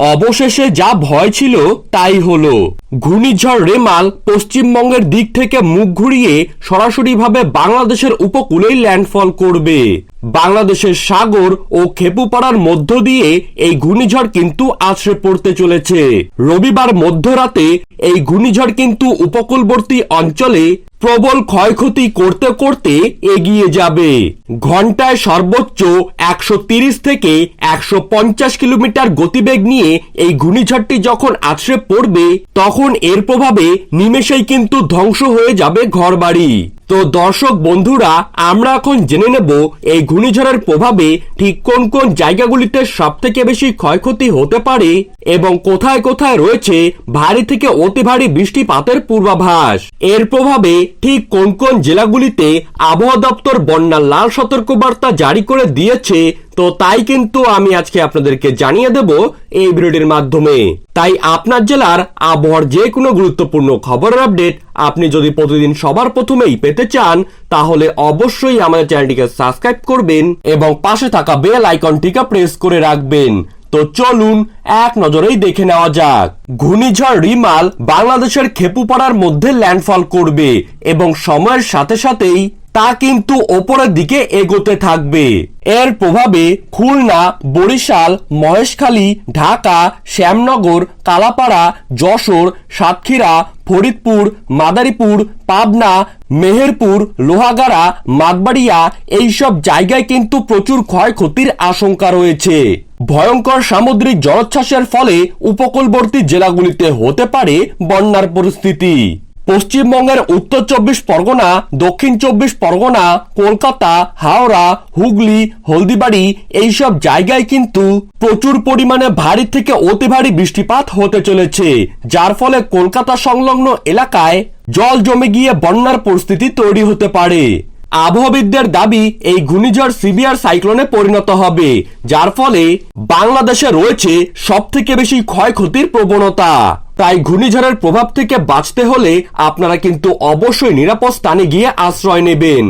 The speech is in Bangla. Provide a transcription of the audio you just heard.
অবশেষে যা ভয় ছিল তাই হল। ঘূর্ণিঝড় রেমাল পশ্চিমবঙ্গের দিক থেকে মুখ ঘুরিয়ে সরাসরিভাবে বাংলাদেশের উপকূলেই ল্যান্ডফল করবে। বাংলাদেশের সাগর ও খেপুপাড়ার মধ্য দিয়ে এই ঘূর্ণিঝড় কিন্তু আছড়ে পড়তে চলেছে। রবিবার মধ্যরাতে এই ঘূর্ণিঝড় কিন্তু উপকূলবর্তী অঞ্চলে প্রবল ক্ষয়ক্ষতি করতে করতে এগিয়ে যাবে। ঘন্টায় সর্বোচ্চ একশো থেকে একশ পঞ্চাশ কিলোমিটার গতিবেগ নিয়ে এই ঘূর্ণিঝড়টি যখন আছড়ে পড়বে, তখন এর প্রভাবে নিমেষেই কিন্তু ধ্বংস হয়ে যাবে ঘরবাড়ি। তো দর্শক বন্ধুরা, আমরা এখন জেনে নেব এই ঘূর্ণিঝড়ের প্রভাবে ঠিক কোন কোন জায়গাগুলিতে সব থেকে বেশি ক্ষয়ক্ষতি হতে পারে এবং কোথায় কোথায় রয়েছে ভারী থেকে অতি ভারী বৃষ্টিপাতের পূর্বাভাস। এর প্রভাবে ঠিক কোন কোন জেলাগুলিতে আবহাওয়া দপ্তর বন্যার লাল সতর্কবার্তা জারি করে দিয়েছে তো তাই কিন্তু আমি আজকে আপনাদেরকে জানিয়ে দেব এই ভিডিওটির মাধ্যমে। তাই আপনার জেলার আবহাওয়ার যে কোনো গুরুত্বপূর্ণ খবরের আপডেট আপনি যদি প্রতিদিন সবার প্রথমেই পেতে চান, তাহলে অবশ্যই আমাদের চ্যানেলটিকে সাবস্ক্রাইব করবেন এবং পাশে থাকা বেল আইকনটিকে প্রেস করে রাখবেন। তো চলুন এক নজরেই দেখে নেওয়া যাক। ঘূর্ণিঝড় রিমাল বাংলাদেশের খেপুপাড়ার মধ্যে ল্যান্ডফল করবে এবং সময়ের সাথে সাথেই তা কিন্তু ওপরের দিকে এগোতে থাকবে। এর প্রভাবে খুলনা, বরিশাল, মহেশখালী, ঢাকা, শ্যামনগর, কালাপাড়া, যশোর, সাতক্ষীরা, ফরিদপুর, মাদারীপুর, পাবনা, মেহেরপুর, লোহাগাড়া, মাতবাড়িয়া এইসব জায়গায় কিন্তু প্রচুর ক্ষয়ক্ষতির আশঙ্কা রয়েছে। ভয়ঙ্কর সামুদ্রিক জলোচ্ছ্বাসের ফলে উপকূলবর্তী জেলাগুলিতে হতে পারে বন্যার পরিস্থিতি। পশ্চিমবঙ্গের উত্তর চব্বিশ পরগনা, দক্ষিণ চব্বিশ পরগনা, কলকাতা, হাওড়া, হুগলি, হলদিবাড়ি এইসব জায়গায় কিন্তু প্রচুর পরিমাণে ভারী থেকে অতি ভারী বৃষ্টিপাত হতে চলেছে, যার ফলে কলকাতা সংলগ্ন এলাকায় জল জমে গিয়ে বন্যার পরিস্থিতি তৈরি হতে পারে। আবহাওয়াবিদদের দাবি, এই ঘূর্ণিঝড় সিভিয়ার সাইক্লোনে পরিণত হবে, যার ফলে বাংলাদেশে রয়েছে সবথেকে বেশি ক্ষয়ক্ষতির প্রবণতা। তাই ঘূর্ণিঝড়ের প্রভাব থেকে বাঁচতে হলে আপনারা কিন্তু অবশ্যই নিরাপদ স্থানে গিয়ে আশ্রয় নেবেন।